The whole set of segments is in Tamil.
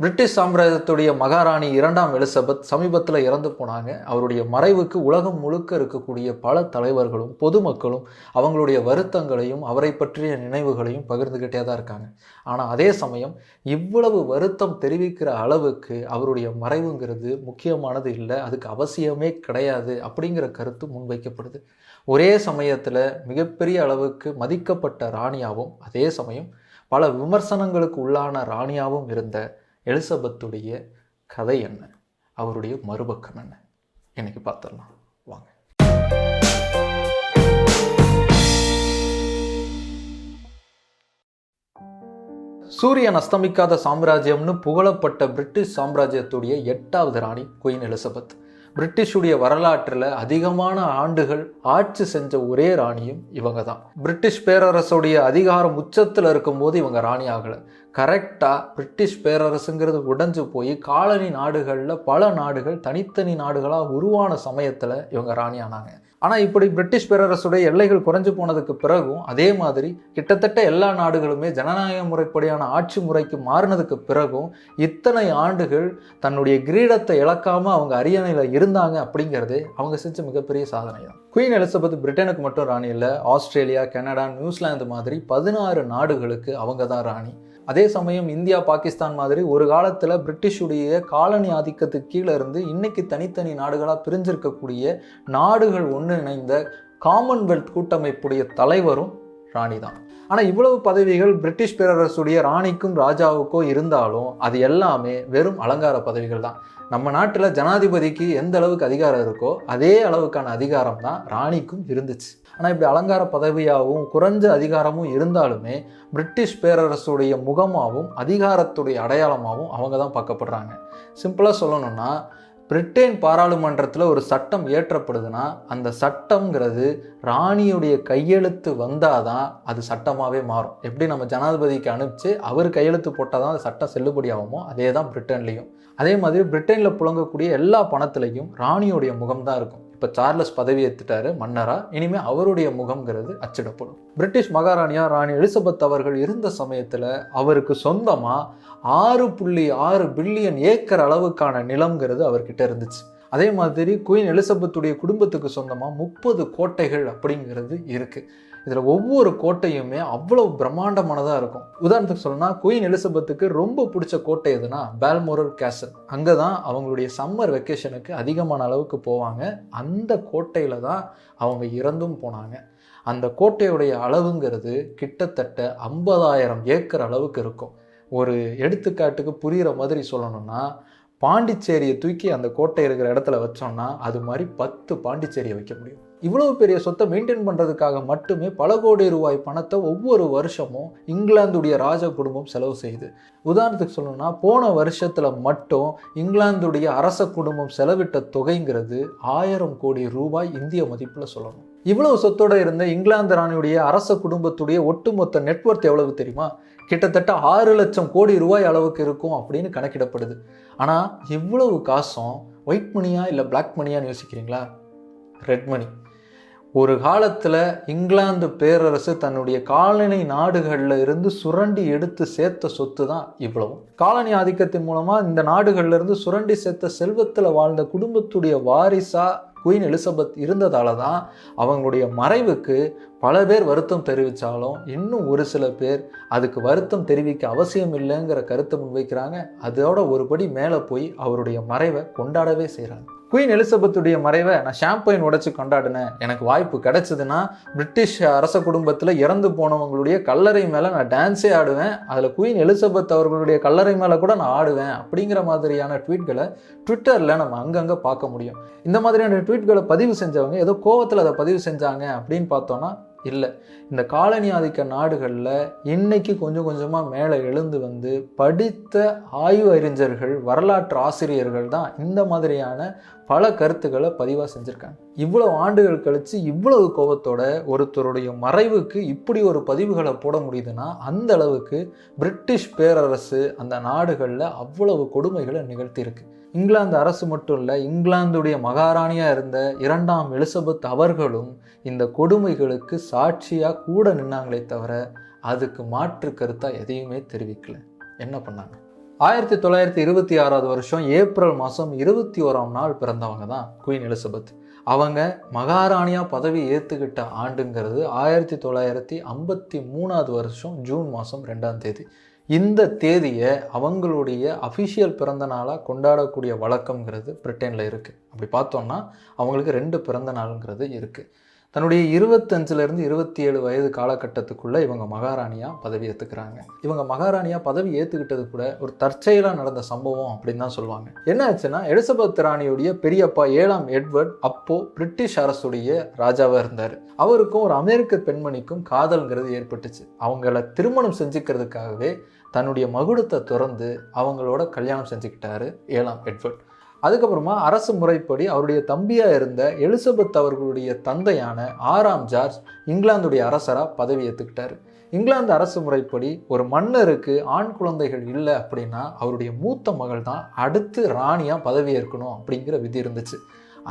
பிரிட்டிஷ் சாம்ராஜ்யத்துடைய மகாராணி இரண்டாம் எலிசபெத் சமீபத்தில் இறந்து போனாங்க. அவருடைய மறைவுக்கு உலகம் முழுக்க இருக்கக்கூடிய பல தலைவர்களும் பொதுமக்களும் அவங்களுடைய வருத்தங்களையும் அவரை பற்றிய நினைவுகளையும் பகிர்ந்துக்கிட்டே தான் இருக்காங்க. ஆனால் அதே சமயம் இவ்வளவு வருத்தம் தெரிவிக்கிற அளவுக்கு அவருடைய மறைவுங்கிறது முக்கியமானது இல்லை அதுக்கு அவசியமே கிடையாது அப்படிங்கிற கருத்து முன்வைக்கப்படுது. ஒரே சமயத்தில் மிகப்பெரிய அளவுக்கு மதிக்கப்பட்ட ராணியாகவும் அதே சமயம் பல விமர்சனங்களுக்கு உள்ளான ராணியாகவும் இருந்த எலிசபெத்துடைய கதை என்ன? அவருடைய மறுபக்கம் என்ன? இன்னைக்கு பார்த்துடலாம். வாங்க. சூரியன் அஸ்தமிக்காத சாம்ராஜ்யம்னு புகழப்பட்ட பிரிட்டிஷ் சாம்ராஜ்யத்துடைய எட்டாவது ராணி குயின் எலிசபெத். பிரிட்டிஷுடைய வரலாற்றில் அதிகமான ஆண்டுகள் ஆட்சி செஞ்ச ஒரே ராணியும் இவங்க தான் பிரிட்டிஷ் பேரரசுடைய அதிகாரம் உச்சத்தில் இருக்கும்போது இவங்க ராணி ஆகலை. கரெக்டாக பிரிட்டிஷ் பேரரசுங்கிறது உடைஞ்சு போய் காலனி நாடுகளில் பல நாடுகள் தனித்தனி நாடுகளாக உருவான சமயத்தில் இவங்க ராணி ஆனாங்க. ஆனால் இப்படி பிரிட்டிஷ் பேரரசுடைய எல்லைகள் குறைஞ்சு போனதுக்கு பிறகும் அதே மாதிரி கிட்டத்தட்ட எல்லா நாடுகளுமே ஜனநாயக முறைப்படியான ஆட்சி முறைக்கு மாறினதுக்கு பிறகும் இத்தனை ஆண்டுகள் தன்னுடைய கிரீடத்தை இழக்காமல் அவங்க அரியணையில் இருந்தாங்க அப்படிங்கிறதே அவங்க செஞ்ச மிகப்பெரிய சாதனை தான் குயின் எலிசபெத் பிரிட்டனுக்கு மட்டும் ராணி இல்லை ஆஸ்திரேலியா கனடா நியூசிலாந்து மாதிரி பதினாறு நாடுகளுக்கு அவங்க தான் ராணி. அதே சமயம் இந்தியா பாகிஸ்தான் மாதிரி ஒரு காலத்தில் பிரிட்டிஷுடைய காலனி ஆதிக்கத்துக்கு கீழே இருந்து இன்னைக்கு தனித்தனி நாடுகளாக பிரிஞ்சிருக்கக்கூடிய நாடுகள் ஒன்று இணைந்த காமன்வெல்த் கூட்டமைப்புடைய தலைவரும் ராணி தான் ஆனால் இவ்வளவு பதவிகள் பிரிட்டிஷ் பேரரசுடைய ராணிக்கும் ராஜாவுக்கோ இருந்தாலும் அது எல்லாமே வெறும் அலங்கார பதவிகள் தான். நம்ம நாட்டில் ஜனாதிபதிக்கு எந்த அளவுக்கு அதிகாரம் இருக்கோ அதே அளவுக்கான அதிகாரம் தான் ராணிக்கும் இருந்துச்சு. ஆனால் இப்படி அலங்கார பதவியாகவும் குறைஞ்ச அதிகாரமும் இருந்தாலுமே பிரிட்டிஷ் பேரரசுடைய முகமாகவும் அதிகாரத்துடைய அடையாளமாகவும் அவங்க தான் பார்க்கப்படுறாங்க. சிம்பிளாக சொல்லணும்னா பிரிட்டன் பாராளுமன்றத்தில் ஒரு சட்டம் இயற்றப்படுதுன்னா அந்த சட்டம்ங்கிறது ராணியுடைய கையெழுத்து வந்தால் தான் அது சட்டமாகவே மாறும். எப்படி நம்ம ஜனாதிபதிக்கு அனுப்பிச்சு அவர் கையெழுத்து போட்டால் தான் அந்த சட்டம் செல்லுபடியாகுமோ அதே தான் பிரிட்டன்லேயும். அதே மாதிரி பிரிட்டனில் புழங்கக்கூடிய எல்லா பணத்துலையும் ராணியுடைய முகம் தான் இருக்கும். இப்போ சார்லஸ் பதவி ஏற்றுட்டாரு மன்னரா? இனிமேல் அவருடைய முகம்ங்கிறது அச்சிடப்படும். பிரிட்டிஷ் மகாராணியா ராணி எலிசபெத் அவர்கள் இருந்த சமயத்தில் அவருக்கு சொந்தமாக ஆறு புள்ளி ஆறு பில்லியன் ஏக்கர் அளவுக்கான நிலம்ங்கிறது அவர்கிட்ட இருந்துச்சு. அதே மாதிரி குயின் எலிசபெத்துடைய குடும்பத்துக்கு சொந்தமாக முப்பது கோட்டைகள் அப்படிங்கிறது இருக்குது இதில் ஒவ்வொரு கோட்டையுமே அவ்வளோ பிரம்மாண்டமானதாக இருக்கும். உதாரணத்துக்கு சொல்லணும்னா குயின் எலிசபெத்துக்கு ரொம்ப பிடிச்ச கோட்டை எதுனா பேல்மோரல் கேசல் அங்கே தான் அவங்களுடைய சம்மர் வெக்கேஷனுக்கு அதிகமான அளவுக்கு போவாங்க. அந்த கோட்டையில் தான் அவங்க இறந்தும் போனாங்க. அந்த கோட்டையுடைய அளவுங்கிறது கிட்டத்தட்ட ஐம்பதாயிரம் ஏக்கர் அளவுக்கு இருக்கும். ஒரு எடுத்துக்காட்டுக்கு புரிகிற மாதிரி சொல்லணும்னா பாண்டிச்சேரியை தூக்கி அந்த கோட்டை இருக்கிற இடத்துல வச்சோம்னா அது மாதிரி பத்து பாண்டிச்சேரியை வைக்க முடியும். இவ்வளவு பெரிய சொத்தை மெயின்டைன் பண்ணுறதுக்காக மட்டுமே பல கோடி ரூபாய் பணத்தை ஒவ்வொரு வருஷமும் இங்கிலாந்துடைய ராஜ குடும்பம் செலவு செய்யுது. உதாரணத்துக்கு சொல்லணும்னா போன வருஷத்தில் மட்டும் இங்கிலாந்துடைய அரச குடும்பம் செலவிட்ட தொகைங்கிறது ஆயிரம் கோடி ரூபாய் இந்திய மதிப்பில் சொல்லணும். இவ்வளவு சொத்தோடு இருந்த இங்கிலாந்து ராணியுடைய அரச குடும்பத்துடைய ஒட்டுமொத்த நெட்ஒர்த் எவ்வளவு தெரியுமா? கிட்டத்தட்ட ஆறு லட்சம் கோடி ரூபாய் அளவுக்கு இருக்கும் அப்படின்னு கணக்கிடப்படுது. ஆனால் இவ்வளவு காசும் ஒயிட் மணியா இல்லை பிளாக் மணியான்னு யோசிக்கிறீங்களா? ரெட் மணி ஒரு காலத்தில் இங்கிலாந்து பேரரசு தன்னுடைய காலனி நாடுகளில் இருந்து சுரண்டி எடுத்து சேர்த்த சொத்து தான் இவ்வளவும். காலனி ஆதிக்கத்தின் மூலமாக இந்த நாடுகளில் இருந்து சுரண்டி சேர்த்த செல்வத்தில் வாழ்ந்த குடும்பத்துடைய வாரிசா குயின் எலிசபெத் இருந்ததால தான் அவங்களுடைய மறைவுக்கு பல பேர் வருத்தம் தெரிவித்தாலும் இன்னும் ஒரு சில பேர் அதுக்கு வருத்தம் தெரிவிக்க அவசியம் இல்லைங்கிற கருத்தை முன்வைக்கிறாங்க. அதோட ஒருபடி மேலே போய் அவருடைய மறைவை கொண்டாடவே செய்கிறாங்க குயின் எலிசபெத்துடைய மறைவை நான் ஷாம்பைன் உடைச்சு கொண்டாடினேன். எனக்கு வாய்ப்பு கிடைச்சதுன்னா பிரிட்டிஷ் அரச குடும்பத்தில் இறந்து போனவங்களுடைய கல்லறை மேலே நான் டான்ஸே ஆடுவேன். அதில் குயின் எலிசபெத் அவர்களுடைய கல்லறை மேலே கூட நான் ஆடுவேன் அப்படிங்கிற மாதிரியான ட்வீட்களை ட்விட்டரில் நம்ம அங்கங்கே பார்க்க முடியும். இந்த மாதிரியான ட்வீட்களை பதிவு செஞ்சவங்க ஏதோ கோவத்தில் அதை பதிவு செஞ்சாங்க அப்படின்னு பார்த்தோன்னா இல்லை. இந்த காலனி ஆதிக்க நாடுகளில் இன்னைக்கு கொஞ்சம் கொஞ்சமாக மேலே எழுந்து வந்து படித்த ஆய்வு அறிஞர்கள் வரலாற்று ஆசிரியர்கள் தான் இந்த மாதிரியான பல கருத்துக்களை பதிவாக செஞ்சுருக்காங்க. இவ்வளோ ஆண்டுகள் கழித்து இவ்வளவு கோபத்தோட ஒருத்தருடைய மறைவுக்கு இப்படி ஒரு பதிவுகளை போட முடியுதுன்னா அந்த அளவுக்கு பிரிட்டிஷ் பேரரசு அந்த நாடுகளில் அவ்வளவு கொடுமைகளை நிகழ்த்தியிருக்கு. இங்கிலாந்து அரசு மட்டும் இல்லை இங்கிலாந்துடைய மகாராணியாக இருந்த இரண்டாம் எலிசபெத் அவர்களும் இந்த கொடுமைகளுக்கு சாட்சியாக கூட நின்னாங்களே தவிர அதுக்கு மாற்று கருத்தாக எதையுமே தெரிவிக்கல. என்ன பண்ணாங்க? ஆயிரத்தி தொள்ளாயிரத்தி இருபத்தி ஆறாவது வருஷம் ஏப்ரல் மாதம் இருபத்தி ஓராம் நாள் பிறந்தவங்க தான் குயின் எலிசபெத். அவங்க மகாராணியாக பதவி ஏற்றுக்கிட்ட ஆண்டுங்கிறது ஆயிரத்தி தொள்ளாயிரத்தி ஐம்பத்தி மூணாவது வருஷம் ஜூன் மாதம் ரெண்டாம் தேதி. இந்த தேதியை அவங்களுடைய அஃபிஷியல் பிறந்த நாளாக கொண்டாடக்கூடிய வழக்கங்கிறது பிரிட்டனில் இருக்குது அப்படி பார்த்தோம்னா அவங்களுக்கு ரெண்டு பிறந்த நாளுங்கிறது இருக்குது தன்னுடைய இருபத்தஞ்சிலேருந்து இருபத்தி ஏழு வயது காலகட்டத்துக்குள்ளே இவங்க மகாராணியாக பதவி ஏற்றுக்கிறாங்க இவங்க மகாராணியாக பதவி ஏற்றுக்கிட்டது கூட ஒரு தற்செயலாக நடந்த சம்பவம் அப்படின்னு தான் சொல்லுவாங்க. என்ன ஆச்சுன்னா எலிசபெத் ராணியுடைய பெரியப்பா ஏழாம் எட்வர்ட் அப்போது பிரிட்டிஷ் அரசுடைய ராஜாவாக இருந்தார். அவருக்கும் ஒரு அமெரிக்க பெண்மணிக்கும் காதல்ங்கிறது ஏற்பட்டுச்சு. அவங்கள திருமணம் செஞ்சுக்கிறதுக்காகவே தன்னுடைய மகுடத்தை திறந்து அவங்களோட கல்யாணம் செஞ்சுக்கிட்டாரு ஏழாம் எட்வர்ட். அதுக்கப்புறமா அரசு முறைப்படி அவருடைய தம்பியாக இருந்த எலிசபெத் அவர்களுடைய தந்தையான ஆறாம் ஜார்ஜ் இங்கிலாந்துடைய அரசராக பதவி ஏற்றுக்கிட்டார் இங்கிலாந்து அரசு முறைப்படி ஒரு மன்னருக்கு ஆண் குழந்தைகள் இல்லை அப்படின்னா அவருடைய மூத்த மகள் தான் அடுத்து ராணியாக பதவியேற்கணும் அப்படிங்கிற விதி இருந்துச்சு.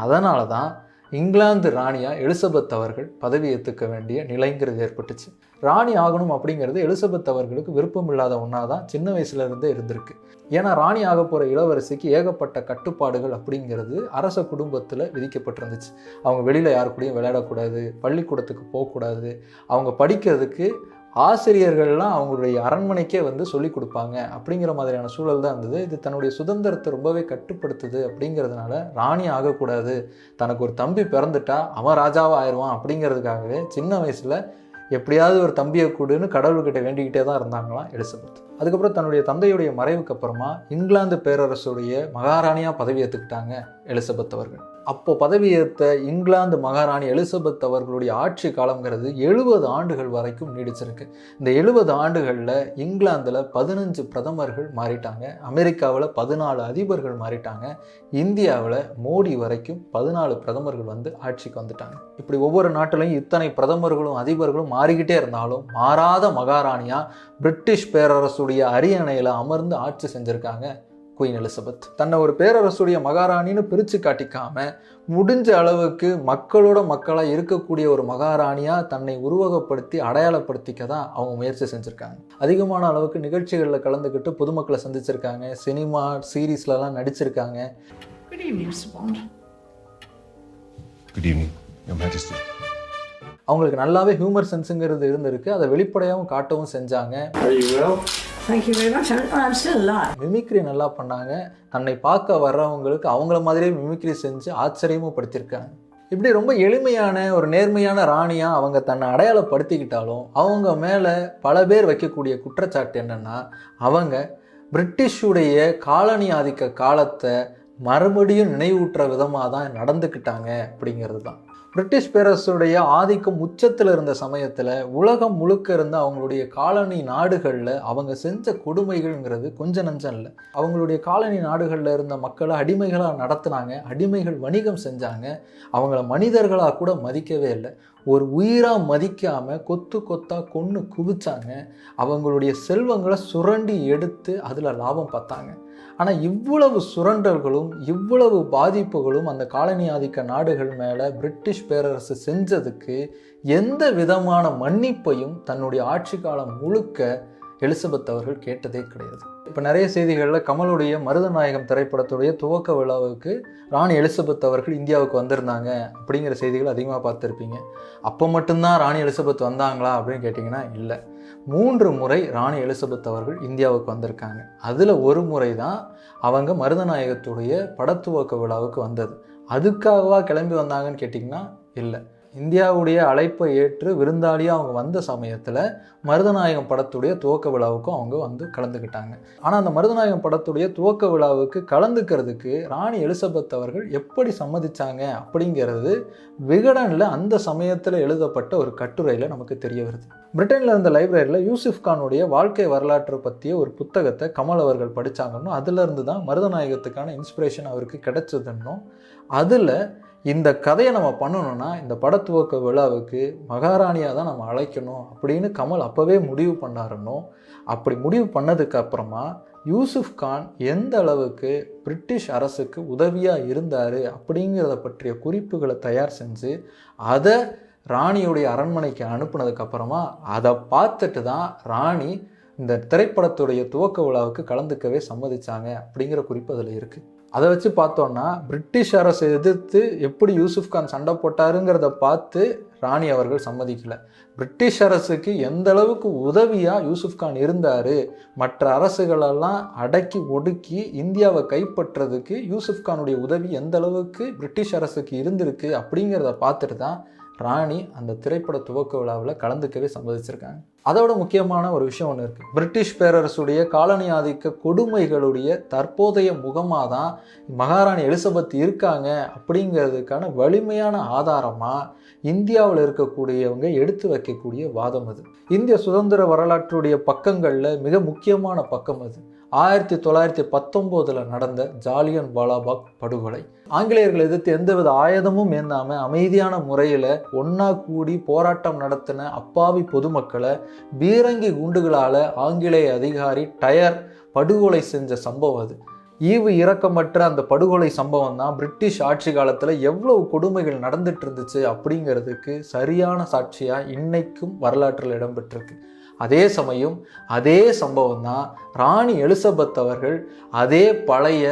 அதனால தான் இங்கிலாந்து ராணியாக எலிசபெத் அவர்கள் பதவி ஏற்றுக்க வேண்டிய நிலைங்கிறது ஏற்பட்டுச்சு. ராணி ஆகணும் அப்படிங்கிறது எலிசபெத் அவர்களுக்கு விருப்பம் இல்லாத ஒன்றா தான் சின்ன வயசுலேருந்தே இருந்திருக்கு. ஏன்னா ராணி ஆக போகிற இளவரசிக்கு ஏகப்பட்ட கட்டுப்பாடுகள் அப்படிங்கிறது அரச குடும்பத்தில் விதிக்கப்பட்டிருந்துச்சு. அவங்க வெளியில் யாரு கூடயும் விளையாடக்கூடாது பள்ளிக்கூடத்துக்கு போகக்கூடாது அவங்க படிக்கிறதுக்கு ஆசிரியர்கள்லாம் அவங்களுடைய அரண்மனைக்கே வந்து சொல்லிக் கொடுப்பாங்க. அப்படிங்கிற மாதிரியான சூழல் தான் இருந்தது. இது தன்னுடைய சுதந்திரத்தை ரொம்பவே கட்டுப்படுத்துது அப்படிங்கிறதுனால ராணி ஆகக்கூடாது. தனக்கு ஒரு தம்பி பிறந்துட்டா அவன் ராஜாவாக ஆயிடுவான் அப்படிங்கிறதுக்காகவே சின்ன வயசில் எப்படியாவது ஒரு தம்பியை கூடுன்னு கடவுள்கிட்ட வேண்டிக்கிட்டே தான் இருந்தாங்களாம் எலிசபெத். அதுக்கப்புறம் தன்னுடைய தந்தையுடைய மறைவுக்கு அப்புறமா இங்கிலாந்து பேரரசுடைய மகாராணியாக பதவி ஏற்றுக்கிட்டாங்க எலிசபெத் அவர்கள். அப்போ பதவியேற்ற இங்கிலாந்து மகாராணி எலிசபெத் அவர்களுடைய ஆட்சி காலங்கிறது எழுபது ஆண்டுகள் வரைக்கும் நீடிச்சிருக்கு. இந்த எழுபது ஆண்டுகளில் இங்கிலாந்தில் பதினஞ்சு பிரதமர்கள் மாறிட்டாங்க. அமெரிக்காவில் பதினாலு அதிபர்கள் மாறிட்டாங்க. இந்தியாவில் மோடி வரைக்கும் பதினாலு பிரதமர்கள் வந்து ஆட்சிக்கு வந்துட்டாங்க. இப்படி ஒவ்வொரு நாட்டிலையும் இத்தனை பிரதமர்களும் அதிபர்களும் மாறிக்கிட்டே இருந்தாலும் மாறாத மகாராணியாக பிரிட்டிஷ் பேரரசுடைய அரியணையில் அமர்ந்து ஆட்சி செஞ்சுருக்காங்க. குயின் எலிசபெத் தன்னை ஒரு பேரரசுடைய மகாராணின்னு பிரித்து காட்டிக்காம முடிஞ்ச அளவுக்கு மக்களோட மக்களாக இருக்கக்கூடிய ஒரு மகாராணியாக தன்னை உருவகப்படுத்தி அடையாளப்படுத்திக்க தான் அவங்க முயற்சி செஞ்சுருக்காங்க அதிகமான அளவுக்கு நிகழ்ச்சிகளில் கலந்துக்கிட்டு பொதுமக்களை சந்திச்சிருக்காங்க சினிமா சீரீஸ்லலாம் நடிச்சிருக்காங்க Good evening, Mr. Bond. Good evening, Your Majesty. அவங்களுக்கு நல்லாவே ஹியூமர் சென்ஸுங்கிறது இருந்திருக்கு அதை வெளிப்படையாகவும் காட்டவும் செஞ்சாங்க Are you well? Thank you very much. I'm, I'm still alive. Mimicry நல்லா பண்ணாங்க தன்னை பார்க்க வர்றவங்களுக்கு அவங்கள மாதிரியே மிமிக்ரி செஞ்சு ஆச்சரியமும் படுத்தியிருக்காங்க இப்படி ரொம்ப எளிமையான ஒரு நேர்மையான ராணியாக அவங்க தன்னை அடையாளப்படுத்திக்கிட்டாலும் அவங்க மேலே பல பேர் வைக்கக்கூடிய குற்றச்சாட்டு என்னென்னா அவங்க பிரிட்டிஷுடைய காலனி ஆதிக்க காலத்தை மறுபடியும் நினைவூட்டுற விதமாக தான் நடந்துக்கிட்டாங்க அப்படிங்கிறது தான் பிரிட்டிஷ் பேரரசுடைய ஆதிக்கம் உச்சத்தில் இருந்த சமயத்தில் உலகம் முழுக்க இருந்த அவங்களுடைய காலனி நாடுகளில் அவங்க செஞ்ச கொடுமைகள்ங்கிறது கொஞ்சம் நஞ்சம் இல்லை. அவங்களுடைய காலனி நாடுகளில் இருந்த மக்களை அடிமைகளாக நடத்துனாங்க அடிமைகள் வணிகம் செஞ்சாங்க அவங்கள மனிதர்களாக கூட மதிக்கவே இல்லை. ஒரு உயிராக மதிக்காமல் கொத்து கொத்தாக கொன்று குவிச்சாங்க. அவங்களுடைய செல்வங்களை சுரண்டி எடுத்து அதில் லாபம் பார்த்தாங்க. ஆனால் இவ்வளவு சுரண்டல்களும் இவ்வளவு பாதிப்புகளும் அந்த காலனி ஆதிக்க நாடுகள் மேலே பிரிட்டிஷ் பேரரசு செஞ்சதுக்கு எந்த விதமான மன்னிப்பையும் தன்னுடைய ஆட்சி காலம் முழுக்க எலிசபெத் அவர்கள் கேட்டதே கிடையாது. இப்போ நிறைய செய்திகளில் கமலுடைய மருதநாயகம் திரைப்படத்துடைய துவக்க விழாவுக்கு ராணி எலிசபெத் அவர்கள் இந்தியாவுக்கு வந்திருந்தாங்க அப்படிங்கிற செய்திகள் அதிகமாக பார்த்துருப்பீங்க. அப்போ மட்டும்தான் ராணி எலிசபெத் வந்தாங்களா அப்படின்னு கேட்டிங்கன்னா இல்லை. மூன்று முறை ராணி எலிசபெத் அவர்கள் இந்தியாவுக்கு வந்திருக்காங்க. அதில் ஒரு முறை தான் அவங்க மருதநாயகத்துடைய படத்துவக்க விழாவுக்கு வந்தது. அதுக்காகவா கிளம்பி வந்தாங்கன்னு கேட்டிங்கன்னா இல்லை. இந்தியாவுடைய அழைப்பை ஏற்று விருந்தாளியாக அவங்க வந்த சமயத்தில் மருதநாயகம் படத்துடைய துவக்க விழாவுக்கும் அவங்க வந்து கலந்துக்கிட்டாங்க. ஆனால் அந்த மருதநாயகம் படத்துடைய துவக்க விழாவுக்கு கலந்துக்கிறதுக்கு ராணி எலிசபெத் அவர்கள் எப்படி சம்மதிச்சாங்க அப்படிங்கிறது விகடனில் அந்த சமயத்தில் எழுதப்பட்ட ஒரு கட்டுரையில் நமக்கு தெரிய வருது. பிரிட்டனில் இருந்த லைப்ரரியில் யூசுப் கானுடைய வாழ்க்கை வரலாற்றை பற்றிய ஒரு புத்தகத்தை கமல் அவர்கள் படித்தாங்கன்னும் அதிலிருந்து தான் மருதநாயகத்துக்கான இன்ஸ்பிரேஷன் அவருக்கு கிடைச்சதுன்னும் அதில் இந்த கதையை நம்ம பண்ணணும்னா இந்த படத்துவக்க விழாவுக்கு மகாராணியாக தான் நம்ம அழைக்கணும் அப்படின்னு கமல் அப்போவே முடிவு பண்ணாருன்னோ அப்படி முடிவு பண்ணதுக்கு அப்புறமா யூசுப் கான் எந்த அளவுக்கு பிரிட்டிஷ் அரசுக்கு உதவியாக இருந்தார் அப்படிங்கிறத பற்றிய குறிப்புகளை தயார் செஞ்சு அதை ராணியுடைய அரண்மனைக்கு அனுப்புனதுக்கப்புறமா அதை பார்த்துட்டு தான் ராணி இந்த திரைப்படத்துடைய துவக்க விழாவுக்கு கலந்துக்கவே சம்மதிச்சாங்க அப்படிங்கிற குறிப்பு அதில் இருக்குது அதை வச்சு பார்த்தோன்னா பிரிட்டிஷ் அரசை எதிர்த்து எப்படி யூசுப் கான் சண்டை போட்டாருங்கிறத பார்த்து ராணி அவர்கள் சம்மதிக்கலை. பிரிட்டிஷ் அரசுக்கு எந்த அளவுக்கு உதவியாக யூசுப் கான் இருந்தார் மற்ற அரசுகளெல்லாம் அடக்கி ஒடுக்கி இந்தியாவை கைப்பற்றுறதுக்கு யூசுப் கானுடைய உதவி எந்த அளவுக்கு பிரிட்டிஷ் அரசுக்கு இருந்திருக்கு அப்படிங்கிறத பார்த்துட்டு தான் ராணி அந்த திரைப்பட துவக்க விழாவில் கலந்துக்கவே சம்மதிச்சிருக்காங்க. அதோட முக்கியமான ஒரு விஷயம் ஒன்று இருக்குது பிரிட்டிஷ் பேரரசுடைய காலனி ஆதிக்க கொடுமைகளுடைய தற்போதைய முகமாக தான் மகாராணி எலிசபெத் இருக்காங்க அப்படிங்கிறதுக்கான வலிமையான ஆதாரமாக இந்தியாவில் இருக்கக்கூடியவங்க எடுத்து வைக்கக்கூடிய வாதம் அது. இந்திய சுதந்திர வரலாற்றுடைய பக்கங்களில் மிக முக்கியமான பக்கம் அது. ஆயிரத்தி தொள்ளாயிரத்தி பத்தொம்போதில் நடந்த ஜாலியன் வாலாபாக் படுகொலை. ஆங்கிலேயர்கள் எதிர்த்து எந்தவித ஆயுதமும் ஏந்தாமல் அமைதியான முறையில் ஒன்றா கூடி போராட்டம் நடத்தின அப்பாவி பொதுமக்களை பீரங்கி குண்டுகளால் ஆங்கிலேய அதிகாரி டயர் படுகொலை செஞ்ச சம்பவம் அது. ஈவு இரக்கமற்ற அந்த படுகொலை சம்பவம் தான் பிரிட்டிஷ் ஆட்சி காலத்தில் எவ்வளவு கொடுமைகள் நடந்துட்டு இருந்துச்சு அப்படிங்கிறதுக்கு சரியான சாட்சியாக இன்னைக்கும் வரலாற்றில் இடம்பெற்றிருக்கு. அதே சமயம் அதே சம்பவம் தான் ராணி எலிசபெத் அவர்கள் அதே பழைய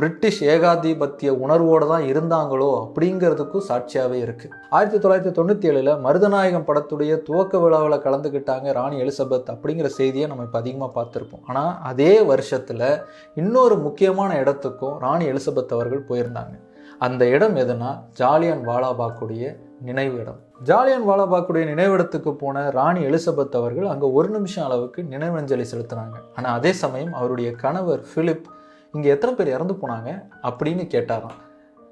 பிரிட்டிஷ் ஏகாதிபத்திய உணர்வோடு தான் இருந்தாங்களோ அப்படிங்கிறதுக்கும் சாட்சியாகவே இருக்குது ஆயிரத்தி தொள்ளாயிரத்தி தொண்ணூற்றி ஏழில் மருதநாயகம் படத்துடைய துவக்க விழாவில் கலந்துக்கிட்டாங்க ராணி எலிசபெத் அப்படிங்கிற செய்தியை நம்ம இப்போ அதிகமாக பார்த்துருப்போம். ஆனால் அதே வருஷத்தில் இன்னொரு முக்கியமான இடத்துக்கும் ராணி எலிசபெத் அவர்கள் போயிருந்தாங்க. அந்த இடம் எதுனா ஜாலியன் வாலாபாக்குடைய நினைவு இடம். ஜாலியன் வாலாபாக்குடைய நினைவிடத்துக்கு போன ராணி எலிசபெத் அவர்கள் அங்கே ஒரு நிமிஷம் அளவுக்கு நினைவஞ்சலி செலுத்தினாங்க. ஆனால் அதே சமயம் அவருடைய கணவர் ஃபிலிப் இங்கே எத்தனை பேர் இறந்து போனாங்க அப்படின்னு கேட்டாராம்.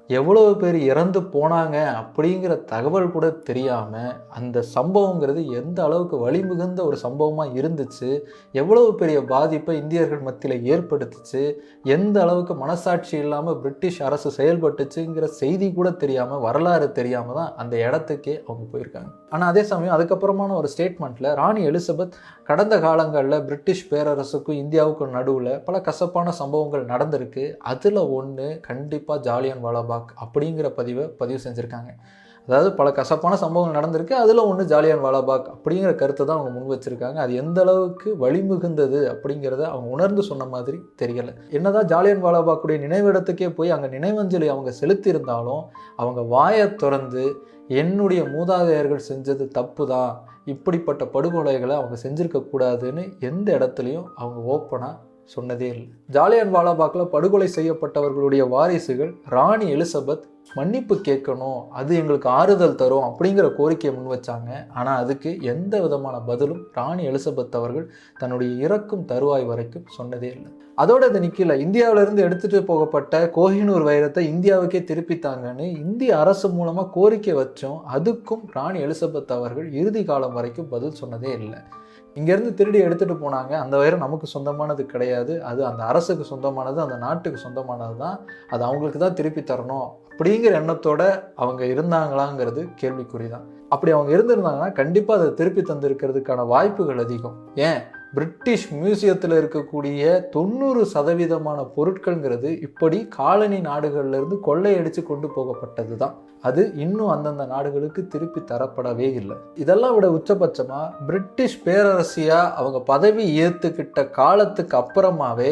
எவ்வளவு பேர் இறந்து போனாங்க அப்படிங்கிற தகவல் கூட தெரியாமல் அந்த சம்பவங்கிறது எந்த அளவுக்கு வழிமிகுந்த ஒரு சம்பவமாக இருந்துச்சு? எவ்வளவு பெரிய பாதிப்பை இந்தியர்கள் மத்தியில் ஏற்படுத்துச்சு? எந்த அளவுக்கு மனசாட்சி இல்லாமல் பிரிட்டிஷ் அரசு செயல்பட்டுச்சுங்கிற செய்தி கூட தெரியாமல் வரலாறு தெரியாமல் தான் அந்த இடத்துக்கே அவங்க போயிருக்காங்க. ஆனால் அதே சமயம் அதுக்கப்புறமான ஒரு ஸ்டேட்மெண்ட்டில் ராணி எலிசபெத் கடந்த காலங்களில் பிரிட்டிஷ் பேரரசுக்கும் இந்தியாவுக்கும் நடுவில் பல கசப்பான சம்பவங்கள் நடந்திருக்கு. அதில் ஒன்று கண்டிப்பாக ஜாலியன் வாலாபாக் அப்படிங்கிற பதிவை பதிவு செஞ்சுருக்காங்க. அதாவது பல கசப்பான சம்பவங்கள் நடந்திருக்கு. அதில் ஒன்று ஜாலியான் வாலாபாக் அப்படிங்கிற கருத்தை தான் அவங்க முன் வச்சிருக்காங்க. அது எந்த அளவுக்கு வழிமிகுந்தது அப்படிங்கிறத அவங்க உணர்ந்து சொன்ன மாதிரி தெரியலை. என்னதான் ஜாலியன் வாலாபாக்குடைய நினைவிடத்துக்கே போய் அங்கே நினைவஞ்சலி அவங்க செலுத்தியிருந்தாலும் அவங்க வாயை திறந்து என்னுடைய மூதாதையர்கள் செஞ்சது தப்பு தான் இப்படிப்பட்ட படுகொலைகளை அவங்க செஞ்சுருக்கக்கூடாதுன்னு எந்த இடத்துலையும் அவங்க ஓப்பனாக சொன்னதே இல்லை. ஜாலியன் வாலாபாக்கில் படுகொலை செய்யப்பட்டவர்களுடைய வாரிசுகள் ராணி எலிசபெத் மன்னிப்பு கேட்கணும் அது எங்களுக்கு ஆறுதல் தரும் அப்படிங்கிற கோரிக்கையை முன் வச்சாங்க. ஆனால் அதுக்கு எந்த விதமான பதிலும் ராணி எலிசபெத் அவர்கள் தன்னுடைய இறக்கும் தருவாய் வரைக்கும் சொன்னதே இல்லை. அதோட இது நிற்கல இந்தியாவிலிருந்து எடுத்துகிட்டு போகப்பட்ட கோஹினூர் வைரத்தை இந்தியாவுக்கே திருப்பித்தாங்கன்னு இந்திய அரசு மூலமாக கோரிக்கை வச்சோம். அதுக்கும் ராணி எலிசபெத் அவர்கள் இறுதி காலம் வரைக்கும் பதில் சொன்னதே இல்லை. இங்கேருந்து திருடி எடுத்துகிட்டு போனாங்க. அந்த வைரம் நமக்கு சொந்தமானது கிடையாது. அது அந்த அரசுக்கு சொந்தமானது அந்த நாட்டுக்கு சொந்தமானது தான். அது அவங்களுக்கு தான் திருப்பி தரணும். அப்படிங்கிற எண்ணத்தோட அவங்க இருந்தாங்களாங்கிறது கேள்விக்குறி தான் அப்படி அவங்க இருந்திருந்தாங்கன்னா கண்டிப்பாக அதை திருப்பி தந்திருக்கிறதுக்கான வாய்ப்புகள் அதிகம். ஏன்? பிரிட்டிஷ் மியூசியத்தில் இருக்கக்கூடிய தொண்ணூறு சதவீதமான பொருட்கள்ங்கிறது இப்படி காலனி நாடுகள்லேருந்து கொள்ளையடித்து கொண்டு போகப்பட்டது தான் அது இன்னும் அந்தந்த நாடுகளுக்கு திருப்பி தரப்படவே இல்லை. இதெல்லாம் விட உச்சபட்சமாக பிரிட்டிஷ் பேரரசியாக அவங்க பதவி ஏற்றுக்கிட்ட காலத்துக்கு அப்புறமாவே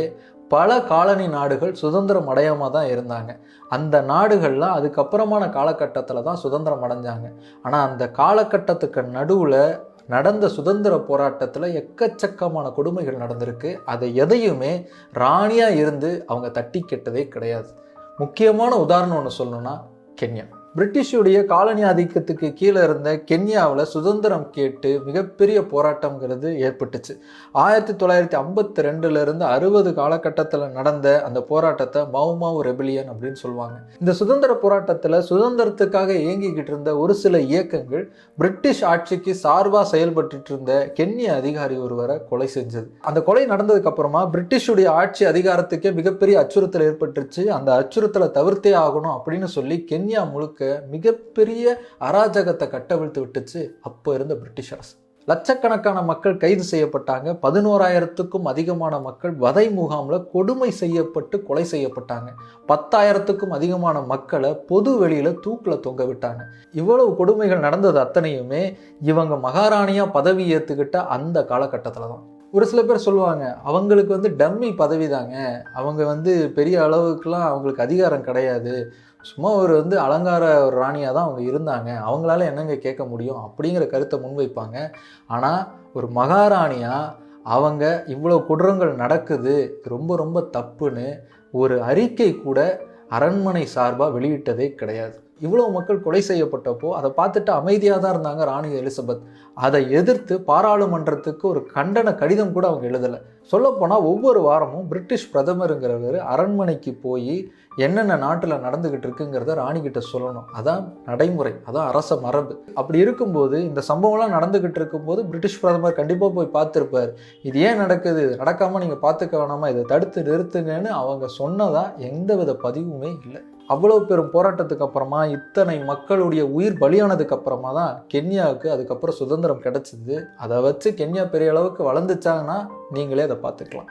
பல காலனி நாடுகள் சுதந்திரம் அடையாமல் தான் இருந்தாங்க. அந்த நாடுகள்லாம் அதுக்கப்புறமான காலகட்டத்தில் தான் சுதந்திரம் அடைஞ்சாங்க. ஆனால் அந்த காலகட்டத்துக்கு நடுவில் நடந்த சுதந்திர போராட்டத்தில் எக்கச்சக்கமான கொடுமைகள் நடந்திருக்கு. அதை எதையுமே ராணியாக இருந்து அவங்க தட்டி கெட்டதே கிடையாது. முக்கியமான உதாரணம் ஒன்று சொல்லணும்னா கென்யா. பிரிட்டிஷுடைய காலனி ஆதிக்கத்துக்கு கீழே இருந்த கென்யாவில் சுதந்திரம் கேட்டு மிகப்பெரிய போராட்டங்கிறது ஏற்பட்டுச்சு. ஆயிரத்தி தொள்ளாயிரத்தி ஐம்பத்தி ரெண்டுலேருந்து அறுபது காலகட்டத்தில் நடந்த அந்த போராட்டத்தை மவுமாவு ரெபிலியன் அப்படின்னு சொல்லுவாங்க. இந்த சுதந்திர போராட்டத்தில் சுதந்திரத்துக்காக இயங்கிக்கிட்டு இருந்த ஒரு சில இயக்கங்கள் பிரிட்டிஷ் ஆட்சிக்கு சார்பாக செயல்பட்டு இருந்த கென்ய அதிகாரி ஒருவரை கொலை செஞ்சது. அந்த கொலை நடந்ததுக்கு அப்புறமா பிரிட்டிஷுடைய ஆட்சி அதிகாரத்துக்கே மிகப்பெரிய அச்சுறுத்தல் ஏற்பட்டுருச்சு. அந்த அச்சுறுத்தலை தவிர்த்தே ஆகணும் அப்படின்னு சொல்லி கென்யா முழுக்க மிகப்பெரிய அராஜகத்தை கட்டவிழ்த்து விட்டுச்சு அப்போ இருந்த பிரிட்டிஷ் அரசு. லட்சக்கணக்கான மக்கள் கைது செய்யப்பட்டாங்க. பதினோராயிரத்துக்கும் அதிகமான மக்கள் வதை முகாமில் கொடுமை செய்யப்பட்டு கொலை செய்யப்பட்டாங்க. பத்தாயிரத்துக்கும் அதிகமான மக்களை பொது வெளியில் தூக்கில் தொங்க விட்டாங்க. இவ்வளவு கொடுமைகள் நடந்தது அத்தனையுமே இவங்க மகாராணியாக பதவி ஏற்றுக்கிட்ட அந்த காலகட்டத்தில் தான். ஒரு சில பேர் சொல்லுவாங்க அவங்களுக்கு வந்து டம்மி பதவி தாங்க அவங்க வந்து பெரிய அளவுக்குலாம் அவங்களுக்கு அதிகாரம் கிடையாது. சும்மா ஒரு வந்து அலங்கார ஒரு ராணியாக தான் அவங்க இருந்தாங்க. அவங்களால என்னங்க கேட்க முடியும்? அப்படிங்கிற கருத்தை முன்வைப்பாங்க. ஆனால் ஒரு மகாராணியாக அவங்க இவ்வளோ குற்றங்கள் நடக்குது ரொம்ப ரொம்ப தப்புன்னு ஒரு அறிக்கை கூட அரண்மனை சார்பாக வெளியிட்டதே கிடையாது. இவ்வளோ மக்கள் கொலை செய்யப்பட்டப்போ அதை பார்த்துட்டு அமைதியாக தான் இருந்தாங்க ராணி எலிசபெத். அதை எதிர்த்து பாராளுமன்றத்துக்கு ஒரு கண்டன கடிதம் கூட அவங்க எழுதலை. சொல்லப்போனால் ஒவ்வொரு வாரமும் பிரிட்டிஷ் பிரதமருங்கிறவர் அரண்மனைக்கு போய் என்னென்ன நாட்டில் நடந்துக்கிட்டு இருக்குங்கிறத ராணிக்கிட்ட சொல்லணும். அதான் நடைமுறை அதான் அரச மரபு. அப்படி இருக்கும்போது இந்த சம்பவம்லாம் நடந்துக்கிட்டு இருக்கும்போது பிரிட்டிஷ் பிரதமர் கண்டிப்பாக போய் பார்த்துருப்பார். இது ஏன் நடக்குது? நடக்காமல் நீங்கள் பார்த்துக்க வேணாமா? இதை தடுத்து நிறுத்துங்கன்னு அவங்க சொன்னதாக எந்தவித பதிவுமே இல்லை. அவ்வளோ பெரும் போராட்டத்துக்கு அப்புறமா இத்தனை மக்களுடைய உயிர் பலியானதுக்கு அப்புறமா தான் கென்யாவுக்கு அதுக்கப்புறம் சுதந்திரம் கிடைச்சிது. அதை வச்சு கென்யா பெரிய அளவுக்கு வளர்ந்துச்சாங்கன்னா நீங்களே அதை பார்த்துக்கலாம்.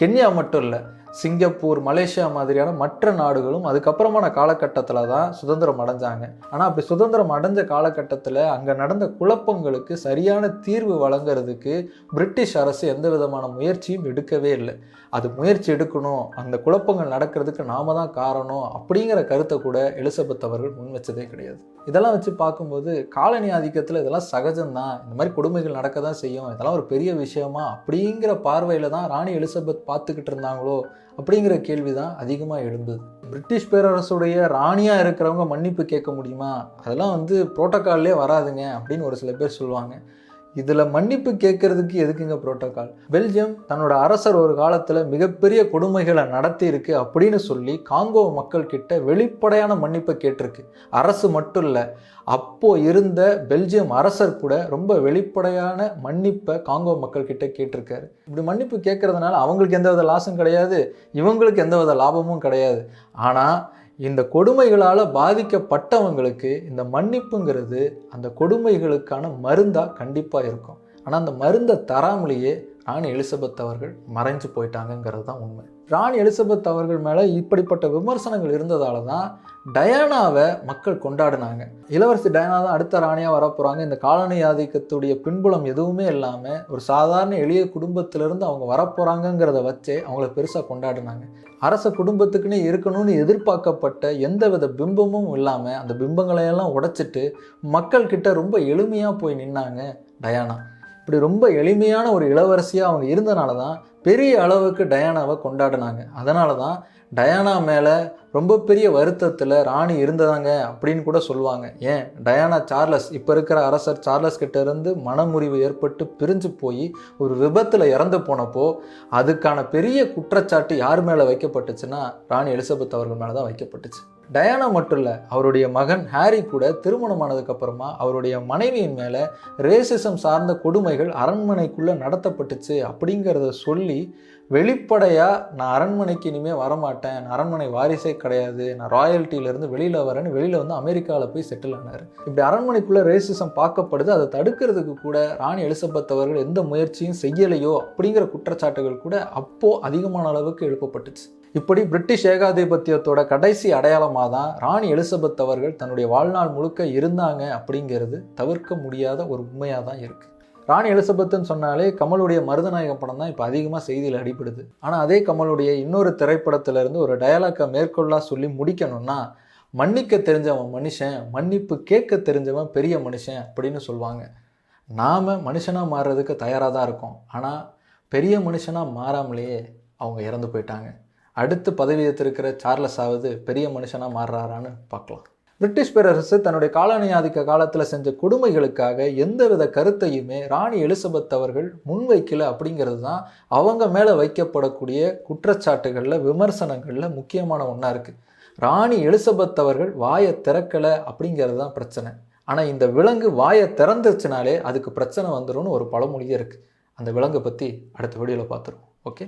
கென்யா மட்டும் இல்லை சிங்கப்பூர் மலேசியா மாதிரியான மற்ற நாடுகளும் அதுக்கப்புறமான காலகட்டத்தில் தான் சுதந்திரம் அடைஞ்சாங்க. ஆனால் அப்படி சுதந்திரம் அடைஞ்ச காலகட்டத்தில் அங்கே நடந்த குழப்பங்களுக்கு சரியான தீர்வு வழங்குறதுக்கு பிரிட்டிஷ் அரசு எந்த விதமான முயற்சியும் எடுக்கவே இல்லை. அது முயற்சி எடுக்கணும் அந்த குழப்பங்கள் நடக்கிறதுக்கு நாம தான் காரணம் அப்படிங்கிற கருத்தை கூட எலிசபெத் அவர்கள் முன் வச்சதே கிடையாது. இதெல்லாம் வச்சு பார்க்கும்போது காலனி ஆதிக்கத்தில் இதெல்லாம் சகஜம்தான் இந்த மாதிரி கொடுமைகள் நடக்க தான் செய்யும். இதெல்லாம் ஒரு பெரிய விஷயமா அப்படிங்கிற பார்வையில் தான் ராணி எலிசபெத் பார்த்துக்கிட்டு இருந்தாங்களோ அப்படிங்கிற கேள்வி தான் அதிகமாக எழும்புது பிரிட்டிஷ் பேரரசுடைய ராணியாக இருக்கிறவங்க மன்னிப்பு கேட்க முடியுமா? அதெல்லாம் வந்து புரோட்டோக்கால்லே வராதுங்க அப்படின்னு ஒரு சில பேர் சொல்லுவாங்க. இதில் மன்னிப்பு கேட்கறதுக்கு எதுக்குங்க புரோட்டோகால் பெல்ஜியம் தன்னோட அரசர் ஒரு காலத்தில் மிகப்பெரிய கொடுமைகளை நடத்தி இருக்கு அப்படின்னு சொல்லி காங்கோ மக்கள் கிட்ட வெளிப்படையான மன்னிப்பை கேட்டிருக்கு. அரசு மட்டும் இல்லை அப்போ இருந்த பெல்ஜியம் அரசர் கூட ரொம்ப வெளிப்படையான மன்னிப்பை காங்கோ மக்கள் கிட்ட கேட்டிருக்காரு. இப்படி மன்னிப்பு கேட்கறதுனால அவங்களுக்கு எந்தவித லாஸும் கிடையாது இவங்களுக்கு எந்தவித லாபமும் கிடையாது. ஆனால் இந்த கொடுமைகளால் பாதிக்கப்பட்டவங்களுக்கு இந்த மன்னிப்புங்கிறது அந்த கொடுமைகளுக்கான மருந்தாக கண்டிப்பாக இருக்கும். ஆனால் அந்த மருந்தை தராமலேயே ராணி எலிசபெத் அவர்கள் மறைஞ்சு போயிட்டாங்கங்கிறது தான் உண்மை. ராணி எலிசபெத் அவர்கள் மேலே இப்படிப்பட்ட விமர்சனங்கள் இருந்ததால தான் டயானாவை மக்கள் கொண்டாடினாங்க. இளவரசி டயானா தான் அடுத்த ராணியாக வரப்போகிறாங்க இந்த காலனி ஆதிக்கத்துடைய பின்புலம் எதுவுமே இல்லாமல் ஒரு சாதாரண எளிய குடும்பத்திலிருந்து அவங்க வரப்போகிறாங்கங்கிறத வச்சே அவங்கள பெருசாக கொண்டாடினாங்க. அரச குடும்பத்துக்குன்னே இருக்கணும்னு எதிர்பார்க்கப்பட்ட எந்தவித பிம்பமும் இல்லாமல் அந்த பிம்பங்களையெல்லாம் உடைச்சிட்டு மக்கள்கிட்ட ரொம்ப எளிமையாக போய் நின்னாங்க டயானா. இப்படி ரொம்ப எளிமையான ஒரு இளவரசியாக அவங்க இருந்தனால தான் பெரிய அளவுக்கு டயானாவை கொண்டாடினாங்க. அதனால தான் டயானா மேலே ரொம்ப பெரிய வருத்தத்தில் ராணி இருந்ததாங்க அப்படின்னு கூட சொல்லுவாங்க. ஏன்? டயானா சார்லஸ் இப்போ இருக்கிற அரசர் சார்லஸ் கிட்ட இருந்து மனமுறிவு ஏற்பட்டு பிரிஞ்சு போய் ஒரு விபத்தில் இறந்து போனப்போ அதுக்கான பெரிய குற்றச்சாட்டு யார் மேலே வைக்கப்பட்டுச்சுன்னா ராணி எலிசபெத் அவர்கள் மேலே தான் வைக்கப்பட்டுச்சு. டயானா மட்டும் இல்லை அவருடைய மகன் ஹாரி கூட திருமணமானதுக்கு அப்புறமா அவருடைய மனைவியின் மேலே ரேசிசம் சார்ந்த கொடுமைகள் அரண்மனைக்குள்ளே நடத்தப்பட்டுச்சு அப்படிங்கிறத சொல்லி வெளிப்படையாக நான் அரண்மனைக்கு இனிமேல் வரமாட்டேன். நான் அரண்மனை வாரிசே கிடையாது. நான் ராயல்ட்டியிலேருந்து வெளியில் வரேன்னு வெளியில் வந்து அமெரிக்காவில் போய் செட்டில் ஆனார். இப்படி அரண்மனைக்குள்ளே ரேசிசம் பார்க்கப்படுது. அதை தடுக்கிறதுக்கு கூட ராணி எலிசபெத் அவர்கள் எந்த முயற்சியும் செய்யலையோ அப்படிங்கிற குற்றச்சாட்டுகள் கூட அப்போது அதிகமான அளவுக்கு எழுப்பப்பட்டுச்சு. இப்படி பிரிட்டிஷ் ஏகாதிபத்தியத்தோட கடைசி அடையாளமாக தான் ராணி எலிசபெத் அவர்கள் தன்னுடைய வாழ்நாள் முழுக்க இருந்தாங்க அப்படிங்கிறது தவிர்க்க முடியாத ஒரு உண்மையாக தான் இருக்குது ராணி எலிசபெத்துன்னு சொன்னாலே கமலுடைய மருதநாயகம் படம் தான் இப்போ அதிகமாக செய்தியில் அடிப்படுது ஆனால் அதே கமலுடைய இன்னொரு திரைப்படத்திலிருந்து ஒரு டயலாக்கை மேற்கொள்ளா சொல்லி முடிக்கணும்னா மன்னிக்க தெரிஞ்சவன் மனுஷன் மன்னிப்பு கேட்க தெரிஞ்சவன் பெரிய மனுஷன் அப்படின்னு சொல்லுவாங்க. நாம் மனுஷனாக மாறுறதுக்கு தயாராக தான் இருக்கோம். ஆனால் பெரிய மனுஷனாக மாறாமலேயே அவங்க இறந்து போயிட்டாங்க. அடுத்து பதவியேற்றிருக்கிற சார்லஸ் ஆவது பெரிய மனுஷனாக மாறுறாரான்னு பார்க்கலாம். பிரிட்டிஷ் பேரரசு தன்னுடைய காலனி ஆதிக்க காலத்தில் செஞ்ச கொடுமைகளுக்காக எந்தவித கருத்தையுமே ராணி எலிசபெத் அவர்கள் முன்வைக்கல அப்படிங்கிறது தான் அவங்க மேலே வைக்கப்படக்கூடிய குற்றச்சாட்டுகளில் விமர்சனங்களில் முக்கியமான ஒன்றா இருக்குது ராணி எலிசபெத் அவர்கள் வாயை திறக்கலை அப்படிங்கிறது தான் பிரச்சனை. ஆனால் இந்த விலங்கு வாயை திறந்துருச்சுனாலே அதுக்கு பிரச்சனை வந்துடும் ஒரு பழமொழியே இருக்குது அந்த விலங்கை பற்றி அடுத்த வீடியோவில் பார்த்துருவோம். ஓகே?